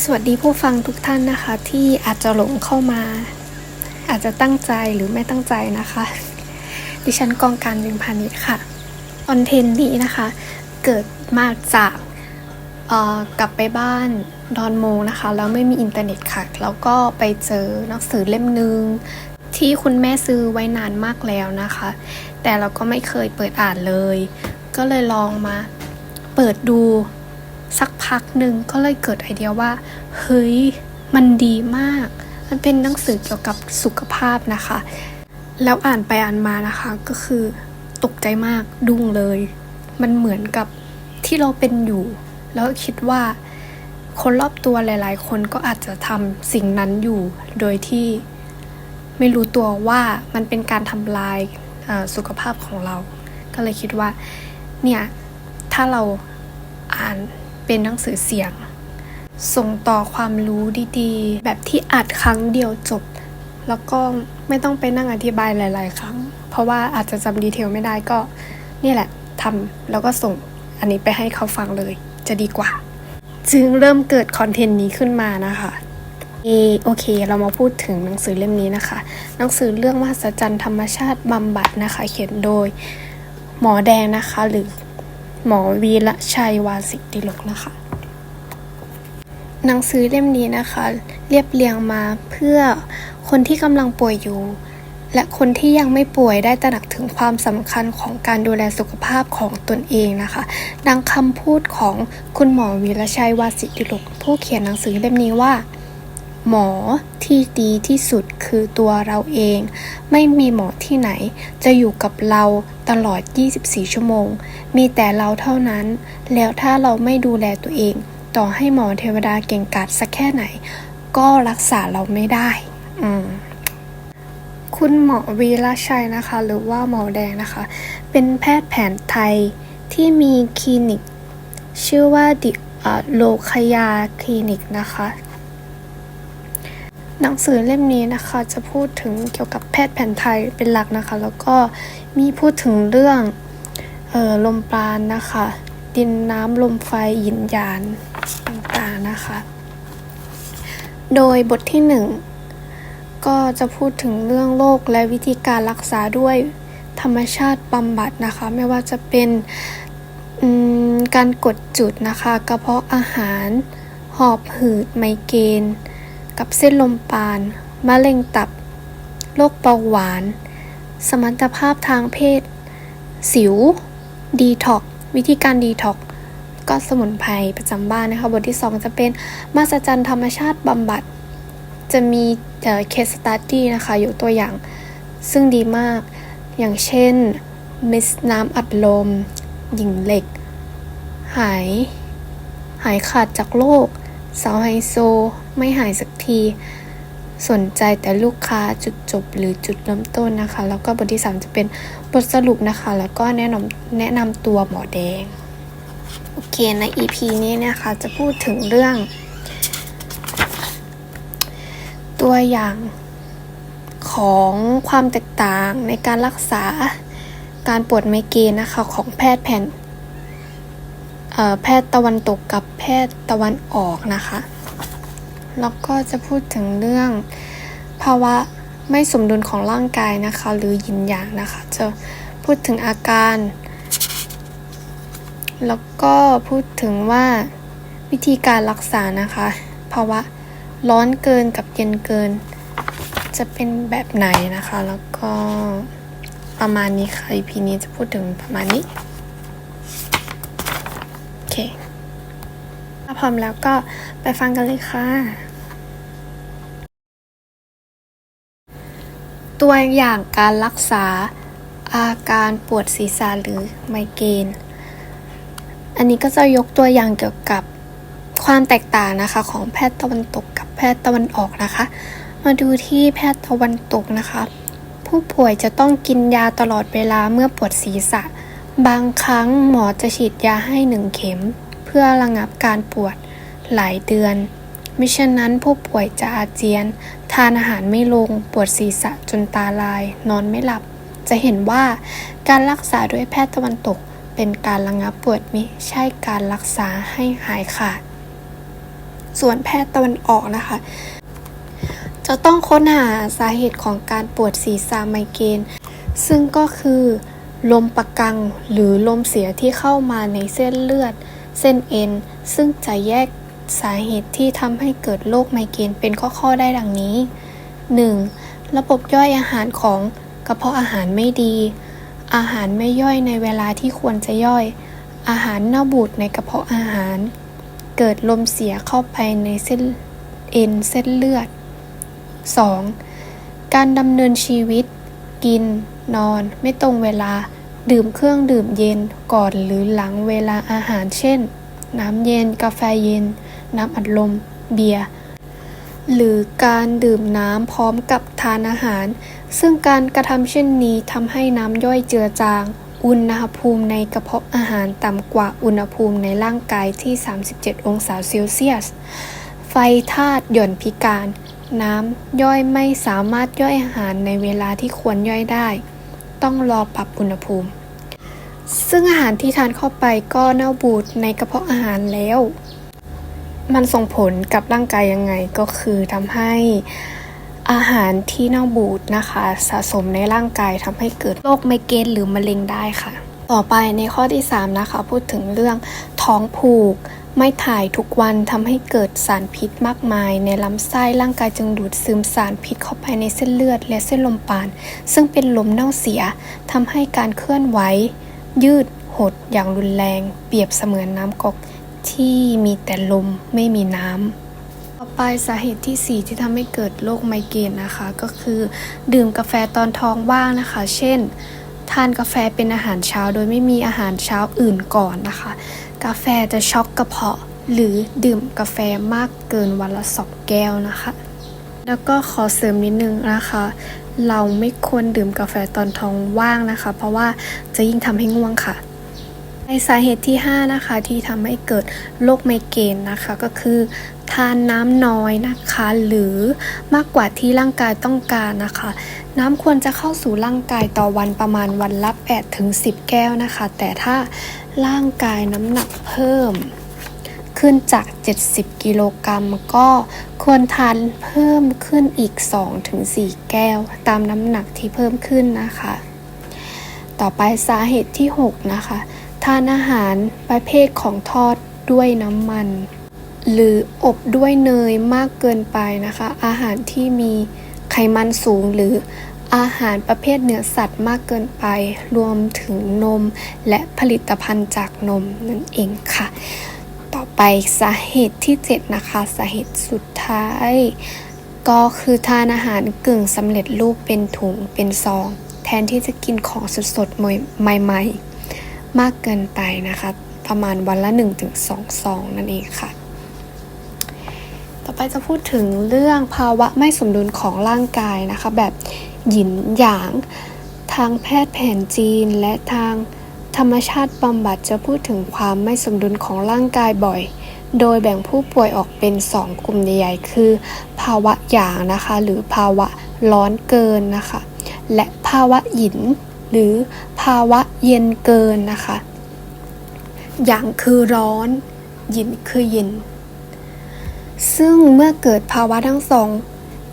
สวัสดีผู้ฟังทุกท่านนะคะ ที่อาจจะหลงเข้ามา อาจจะตั้งใจหรือไม่ตั้งใจนะคะ ดิฉันกองการบินพาณิชย์ค่ะคอนเทนต์นี้นะคะ เกิดมาจากกลับไปบ้านดอนโมนะคะ แล้วไม่มีอินเทอร์เน็ตค่ะ แล้วก็ไปเจอหนังสือเล่มหนึ่งที่คุณแม่ซื้อไว้นานมากแล้วนะคะ แต่เราก็ไม่เคยเปิดอ่านเลย ก็เลยลองมาเปิดดู สักพักหนึ่งก็เลยเกิดไอเดียว่า เฮ้ย มันดีมาก มันเป็นหนังสือเกี่ยวกับสุขภาพนะคะ แล้วอ่านไปอ่านมานะคะก็คือตกใจมากดุ้งเลย มันเหมือนกับที่เราเป็นอยู่ แล้วคิดว่าคนรอบตัวหลาย ๆ คนก็อาจจะทำสิ่งนั้นอยู่ โดยที่ไม่รู้ตัวว่ามันเป็นการทำลายสุขภาพของเรา ก็เลยคิดว่า เนี่ย ถ้าเราอ่าน เป็นหนังสือเสียง ส่งต่อความรู้ดีๆ แบบที่อัดครั้งเดียวจบ แล้วก็ไม่ต้องไปนั่งอธิบายหลาย ๆ ครั้ง เพราะว่าอาจจะจำดีเทลไม่ได้ก็นี่แหละทำแล้วก็ส่งอันนี้ไปให้เขาฟังเลย จะดีกว่า จึงเริ่มเกิดคอนเทนต์นี้ขึ้นมานะคะเอโอเค เรามาพูดถึงหนังสือเล่มนี้นะคะ หนังสือเรื่องมหัศจรรย์ธรรมชาติบำบัดนะคะ เขียนโดยหมอแดงนะคะ หรือ หมอวีระชัยวาสิติลกนะคะ หนังสือเล่มนี้นะคะ เรียบเรียงมาเพื่อคนที่กำลังป่วยอยู่ และคนที่ยังไม่ป่วยได้ตระหนักถึงความสำคัญของการดูแลสุขภาพของตนเองนะคะ ดังคำพูดของคุณหมอวีระชัยวาสิติลกผู้เขียนหนังสือเล่มนี้ว่า หมอที่ดีที่สุดคือตัวเราเอง ไม่มีหมอที่ไหน จะอยู่กับเราตลอด 24 ชั่วโมง มีแต่เราเท่านั้น แล้วถ้าเราไม่ดูแลตัวเอง ต่อให้หมอเทวดาเก่งกาจสักแค่ไหน ก็รักษาเราไม่ได้ อืมคุณหมอวีระชัยนะคะ หรือว่าหมอแดงนะคะ เป็นแพทย์แผนไทยที่มีคลินิก ชื่อว่าดิโลคยาคลินิกนะคะ หนังสือเล่มนี้นะคะจะพูดถึงเกี่ยวกับแพทย์แผนไทยเป็นหลักนะคะ แล้วก็มีพูดถึงเรื่องออลมปราณนะคะ ดินน้ำลมไฟหยินหยานต่างๆนะคะ โดยบทที่หนึ่งก็จะพูดถึงเรื่องโรคและวิธีการรักษาด้วยธรรมชาติบำบัดนะคะ ไม่ว่าจะเป็นการกดจุดนะคะ กระเพาะอาหาร หอบหืดไมเกรน กับเส้นลมปาน มะเร็งตับ โรคเบาหวาน สมรรถภาพทางเพศ สิว ดีท็อก วิธีการดีท็อก ก็สมุนไพรประจำบ้านนะคะ บทที่ 2 จะเป็นมาสจันธรรมชาติบำบัด จะมีเคสตัดดี้นะคะ อยู่ตัวอย่าง ซึ่งดีมาก อย่างเช่นมิสน้ำอัดลม หญิงเหล็ก หาย หายขาดจากโรคสาวไฮโซ ไม่หายสักที สนใจแต่ลูกค้าจุดจบหรือจุดเริ่มต้นนะคะ แล้วก็บทที่ 3 จะเป็นบทสรุปนะคะ แล้วก็แนะนำแนะนำตัวหมอแดง โอเคใน EP นี้นะคะจะพูดถึงเรื่อง ตัวอย่างของความแตกต่างในการรักษาการปวดไมเกรนนะคะของแพทย์แผนแพทย์ตะวันตกกับแพทย์ตะวันออกนะคะ แล้วก็จะพูดถึงเรื่องภาวะไม่สมดุลของร่างกายนะคะ หรือยินหยางนะคะ จะพูดถึงอาการ แล้วก็พูดถึงว่าวิธีการรักษานะคะ ภาวะร้อนเกินกับเย็นเกิน จะเป็นแบบไหนนะคะ แล้วก็ประมาณนี้ค่ะ EP นี้จะพูดถึงประมาณนี้ โอเค ถ้าพร้อมแล้วก็ไปฟังกันเลยค่ะ ตัวอย่างการรักษาอาการปวดศีรษะหรือไมเกรน อันนี้ก็จะยกตัวอย่างเกี่ยวกับความแตกต่างนะคะของแพทย์ตะวันตกกับแพทย์ตะวันออกนะคะ มาดูที่แพทย์ตะวันตกนะคะ ผู้ป่วยจะต้องกินยาตลอดเวลาเมื่อปวดศีรษะ บางครั้งหมอจะฉีดยาให้หนึ่งเข็ม พื่อระงับการปวดหลายเดือน มิฉะนั้นผู้ป่วยจะอาเจียน ทานอาหารไม่ลง ปวดศีรษะจนตาลาย นอนไม่หลับ จะเห็นว่าการรักษาด้วยแพทย์ตะวันตก เป็นการระงับปวดมิใช่การรักษาให้หายขาด ส่วนแพทย์ตะวันออกนะคะ จะต้องค้นหาสาเหตุของการปวดศีรษะไมเกรนซึ่งก็คือลมประกังหรือลมเสียที่เข้ามาในเส้นเลือด เส้นเอ็น ซึ่งจะแยกสาเหตุที่ทำให้เกิดโรคไมเกรนเป็นข้อๆได้ดังนี้ 1. ระบบย่อยอาหารของกระเพาะอาหารไม่ดี อาหารไม่ย่อยในเวลาที่ควรจะย่อย อาหารเน่าบูดในกระเพาะอาหาร เกิดลมเสียเข้าไปในเส้นเอ็นเส้นเลือด 2. การดำเนินชีวิต กิน นอน ไม่ตรงเวลา ดื่มเครื่องดื่มเย็นก่อนหรือหลังเวลาอาหาร เช่น น้ำเย็น กาแฟเย็น น้ำอัดลม เบียร์หรือการดื่มน้ำพร้อมกับทานอาหาร ซึ่งการกระทำเช่นนี้ทำให้น้ำย่อยเจือจาง อุณหภูมิในกระเพาะอาหารต่ำกว่าอุณหภูมิในร่างกายที่ 37 องศาเซลเซียส ไฟธาตุหย่อนพิการ น้ำย่อยไม่สามารถย่อยอาหารในเวลาที่ควรย่อยได้ ต้องรอปรับอุณหภูมิ ซึ่งอาหารที่ทานเข้าไปก็เน่าบูดในกระเพาะอาหารแล้ว มันส่งผลกับร่างกายยังไงก็คือทำให้อาหารที่เน่าบูดนะคะ สะสมในร่างกายทำให้เกิดโรคไมเกรนหรือมะเร็งได้ค่ะ ต่อไปในข้อที่ 3 นะคะ พูดถึงเรื่องท้องผูก ไม่ถ่ายทุกวันทำให้เกิดสารพิษมากมาย ในลำไส้ร่างกายจึงดูดซึมสารพิษเข้าไปในเส้นเลือด และเส้นลมปาน ซึ่งเป็นลมเน่าเสียทำให้การเคลื่อนไหวยืดหดอย่างรุนแรง เปรียบเสมือนน้ำกอกที่มีแต่ลมไม่มีน้ำต่อไปสาเหตุที่ 4 ที่ทำให้เกิดโรคไมเกรนนะคะ ก็คือ ดื่มกาแฟตอนท้องว่างนะคะ เช่น ทานกาแฟเป็นอาหารเช้าโดยไม่มีอาหารเช้าอื่นก่อนนะคะ กาแฟจะช็อกกระเพาะ หรือดื่มกาแฟมากเกินวันละสองแก้วนะคะ แล้วก็ขอเสริมนิดนึงนะคะ เราไม่ควรดื่มกาแฟตอนท้องว่างนะคะ เพราะว่าจะยิ่งทำให้ง่วงค่ะ สาเหตุที่ 5 นะคะ ที่ทำให้เกิดโรคไมเกรนนะคะก็คือ ทานน้ำน้อยนะคะ หรือมากกว่าที่ร่างกายต้องการนะคะ น้ำควรจะเข้าสู่ร่างกายต่อวันประมาณวันละ8ถึง10 แก้วนะคะ แต่ถ้าร่างกายน้ำหนักเพิ่ม ขึ้นจาก 70 กิโลกรัมก็ควรทานเพิ่มขึ้นอีก 2-4 แก้ว ตามน้ำหนักที่เพิ่มขึ้นนะคะ ต่อไปสาเหตุที่ 6 นะคะ ทานอาหารประเภทของทอดด้วยน้ำมัน หรืออบด้วยเนยมากเกินไปนะคะ อาหารที่มีไขมันสูงหรืออาหารประเภทเนื้อสัตว์มากเกินไป รวมถึงนมและผลิตภัณฑ์จากนมนั่นเองค่ะ ต่อไปสาเหตุที่ 7 นะคะ สาเหตุสุดท้าย ก็คือทานอาหารกึ่งสำเร็จรูปเป็นถุงเป็นซอง แทนที่จะกินของสดๆใหม่ๆ มากเกินไปนะคะ ประมาณวันละ 1-2ซองนั่นเองค่ะ ต่อไปจะพูดถึงเรื่องภาวะไม่สมดุลของร่างกายนะคะ แบบหยินหยาง ทางแพทย์แผนจีนและทางธรรมชาติบำบัดจะพูดถึงความไม่สมดุลของร่างกายบ่อย โดยแบ่งผู้ป่วยออกเป็น 2 กลุ่มใหญ่ๆ คือ ภาวะหยางนะคะ หรือภาวะร้อนเกินนะคะ และภาวะหยิน หรือภาวะเย็นเกินนะคะหยางคือร้อน หยินคือเย็น ซึ่งเมื่อเกิดภาวะทั้งสอง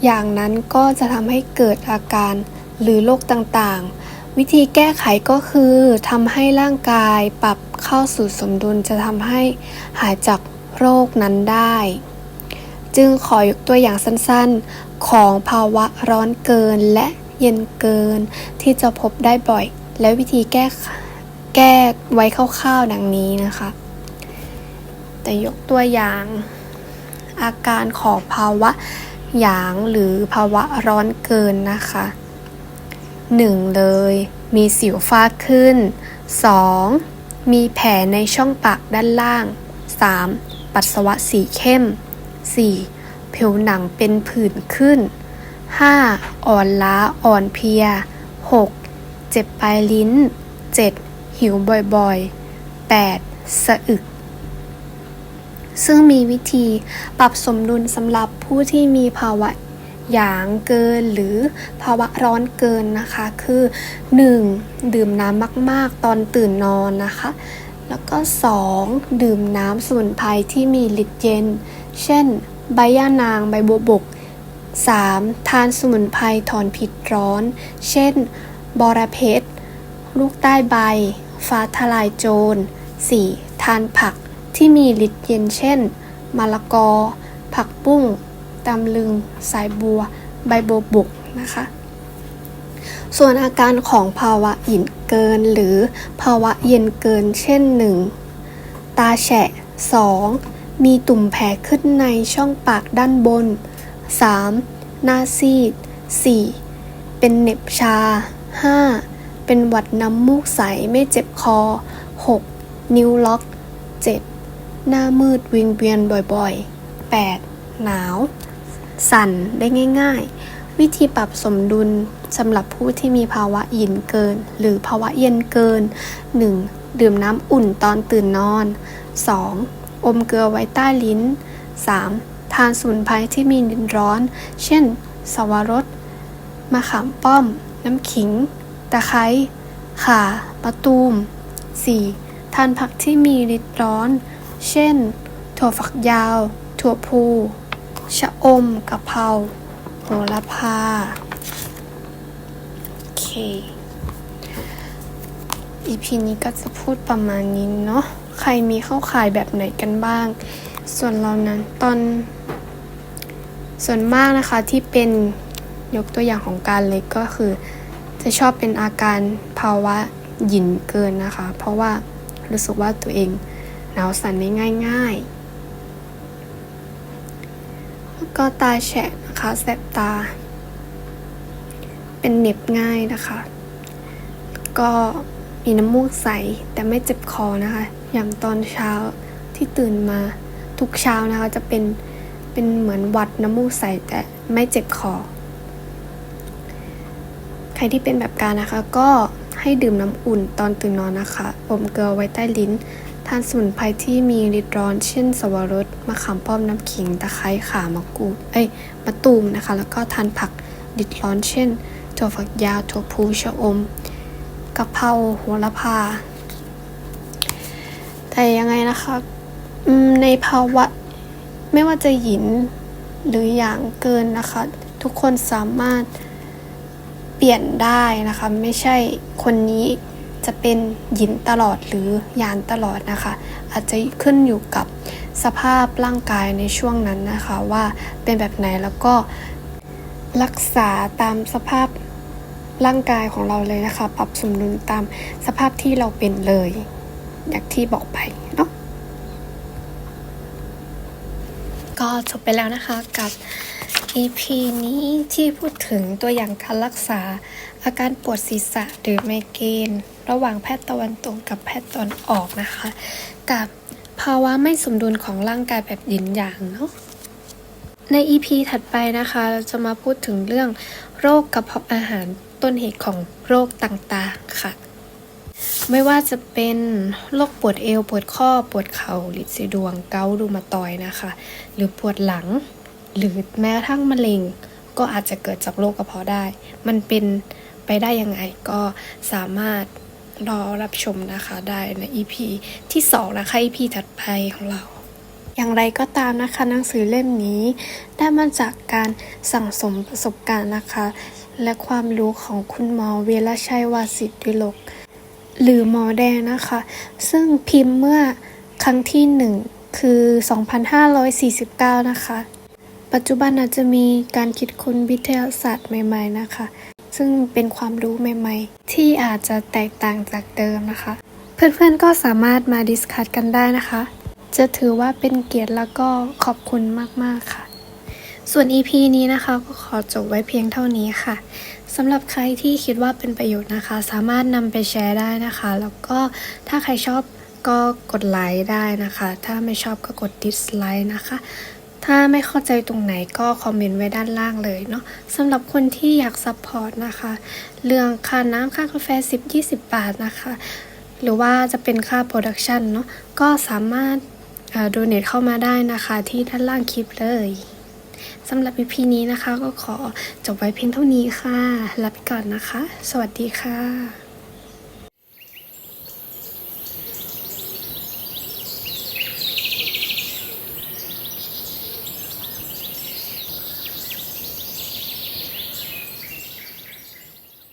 อย่างนั้นก็จะทำให้เกิดอาการหรือโรคต่างๆ วิธีแก้ไขก็คือทำให้ร่างกายปรับเข้าสู่สมดุลจะทำให้หายจากโรคนั้นได้ จึงขอยกตัวอย่างสั้นๆ ของภาวะร้อนเกินและ เย็นเกินที่จะพบได้บ่อย และวิธีแก้แก้ไว้คร่าวๆดังนี้นะคะ แต่ยกตัวอย่าง อาการของภาวะหยางหรือภาวะร้อนเกินนะคะ 1. เลย มีสิวฟ้าขึ้น 2. มีแผลในช่องปากด้านล่าง 3. ปัสสาวะสีเข้ม 4. ผิวหนังเป็นผื่นขึ้น 5. อ่อนล้าอ่อนเพลีย 6. เจ็บปลายลิ้น 7. หิวบ่อยๆ 8. สะอึก ซึ่งมีวิธีปรับสมดุลสำหรับผู้ที่มีภาวะหยางเกินหรือภาวะร้อนเกินนะคะ คือ 1. ดื่มน้ำมากๆ ตอนตื่นนอนนะคะ แล้วก็ 2. ดื่มน้ำสมุนไพรที่มีฤทธิ์เย็น เช่น ใบย่านางใบบัวบก 3. ทานสมุนไพรถอนพิษร้อน เช่น บอระเพ็ดลูกใต้ใบ ฟ้าทลายโจร 4. ทานผักที่มีฤทธิ์เย็นเช่น มะละกอ ผักบุ้งตำลึง สายบัว ใบโบัวบกนะคะ ส่วนอาการของภาวะหินเกินหรือภาวะเย็นเกินเช่น 1. ตาแฉะ 2. มีตุ่มแผลขึ้นในช่องปากด้านบน 3. หน้าซีด 4. เป็นเหน็บชา 5. เป็นหวัดน้ำมูกใสไม่เจ็บคอ 6. นิ้วล็อก 7. หน้ามืดวิงเวียนบ่อยๆ 8. หนาว สั่นได้ง่าย ๆ วิธีปรับสมดุลสำหรับผู้ที่มีภาวะหยินเกิน หรือภาวะเย็นเกิน 1. ดื่มน้ำอุ่นตอนตื่นนอน 2. อมเกลือไว้ใต้ลิ้น 3. ทานสมุนไพรที่มีดินร้อน เช่น สวรสมะขามป้อม น้ำขิง ตะไคร้ข่าปะตูม 4. ทานผักที่มีฤทธิ์ร้อน เช่น ถั่วฝักยาว ถั่วพูชะอมกะเพราโหระพาโอเค EP นี้ก็จะพูดประมาณนี้เนาะ ใครมีเข้าข่ายแบบไหนกันบ้าง ส่วนเรานั้นตอน ส่วนมากนะคะที่เป็นยกตัวอย่างของการเล็กก็คือ จะชอบเป็นอาการภาวะหยินเกินนะคะ เพราะว่ารู้สึกว่าตัวเองหนาวสั่นได้ง่ายๆแล้วก็ตาแฉะนะคะแสบตา เป็นเหน็บง่ายนะคะ ก็มีน้ำมูกใสแต่ไม่เจ็บคอนะคะ อย่างตอนเช้าที่ตื่นมา ทุกเช้านะคะจะเป็นเป็นเหมือนวัดน้ำมูกใสแต่ไม่เจ็บคอ ใครที่เป็นแบบการนะคะ ก็ให้ดื่มน้ำอุ่นตอนตื่นนอนนะคะอมเกลือไว้ใต้ลิ้น ทานสมุนไพรที่มีฤทธิ์ร้อน เช่น สวรสมะขามป้อมน้ำขิงตะไคร้ข่ามะกรูดเอ้ยมะตูมนะคะ แล้วก็ทานผักฤทธิ์ร้อน เช่นถั่วฝักยาวถั่วพูชะอมกะเพราโหระพาแต่ยังไงนะคะ ในภาวะ ไม่ว่าจะหยินหรืออย่างเกินนะคะ ทุกคนสามารถเปลี่ยนได้นะคะ ไม่ใช่คนนี้จะเป็นหยินตลอดหรือหยานตลอดนะคะ อาจจะขึ้นอยู่กับสภาพร่างกายในช่วงนั้นนะคะ ว่าเป็นแบบไหนแล้วก็รักษาตามสภาพร่างกายของเราเลยนะคะ ปรับสมดุลตามสภาพที่เราเป็นเลย อย่างที่บอกไปเนาะ ก็จบไปแล้วนะคะกับ EP นี้ที่พูดถึงตัวอย่างการรักษา อาการปวดศีรษะหรือไมเกรนระหว่างแพทย์ตะวันตกกับแพทย์ตะวันออกนะคะ กับภาวะไม่สมดุลของร่างกายแบบหยินหยางเนาะใน EP ถัดไปนะคะ เราจะมาพูดถึงเรื่องโรคกระเพาะอาหารต้นเหตุของโรคต่างๆค่ะ ไม่ว่าจะเป็นโรคปวดเอว ปวดข้อ ปวดเข่าลิดสีดวง เกาต์รูมาตอยนะคะ หรือปวดหลัง หรือแม้กระทั่งมะเร็ง ก็อาจจะเกิดจากโรคกระเพาะได้ มันเป็นไปได้ยังไงก็สามารถรอรับชมนะคะได้ใน EP ที่ 2 นะคะ EP ถัดไปของเรา อย่างไรก็ตามนะคะหนังสือเล่มนี้ได้มาจากการสั่งสมประสบการณ์นะคะ และความรู้ของคุณหมอเวรชัยวาสิทธิโลก หรือหมอแดงนะคะ ซึ่งพิมพ์เมื่อครั้งที่หนึ่งคือ 2549 นะคะ ปัจจุบันอาจจะมีการคิดค้นวิทยาศาสตร์ใหม่ๆนะคะ ซึ่งเป็นความรู้ใหม่ๆ ที่อาจจะแตกต่างจากเดิมนะคะ เพื่อนๆก็สามารถมาดิสคัทกันได้นะคะ จะถือว่าเป็นเกียรติแล้วก็ขอบคุณมากๆค่ะ ส่วน EP นี้นะคะก็ขอจบไว้เพียงเท่านี้ค่ะ สำหรับใครที่คิดว่าเป็นประโยชน์นะคะ สามารถนำไปแชร์ได้นะคะ แล้วก็ถ้าใครชอบก็กดไลค์ได้นะคะ ถ้าไม่ชอบก็กด dislike นะคะ ถ้าไม่เข้าใจตรงไหนก็คอมเมนต์ไว้ด้านล่างเลยเนาะสำหรับคนที่อยากซัพพอร์ตนะคะ เรื่องค่าน้ำค่ากาแฟ 10-20 บาทนะคะ หรือว่าจะเป็นค่าโปรดักชันเนาะก็สามารถโดเนทเข้ามาได้นะคะที่ด้านล่างคลิปเลย สำหรับ EP นี้นะคะ ก็ขอจบไว้เพียงเท่านี้ค่ะลาไปก่อนนะคะ สวัสดีค่ะ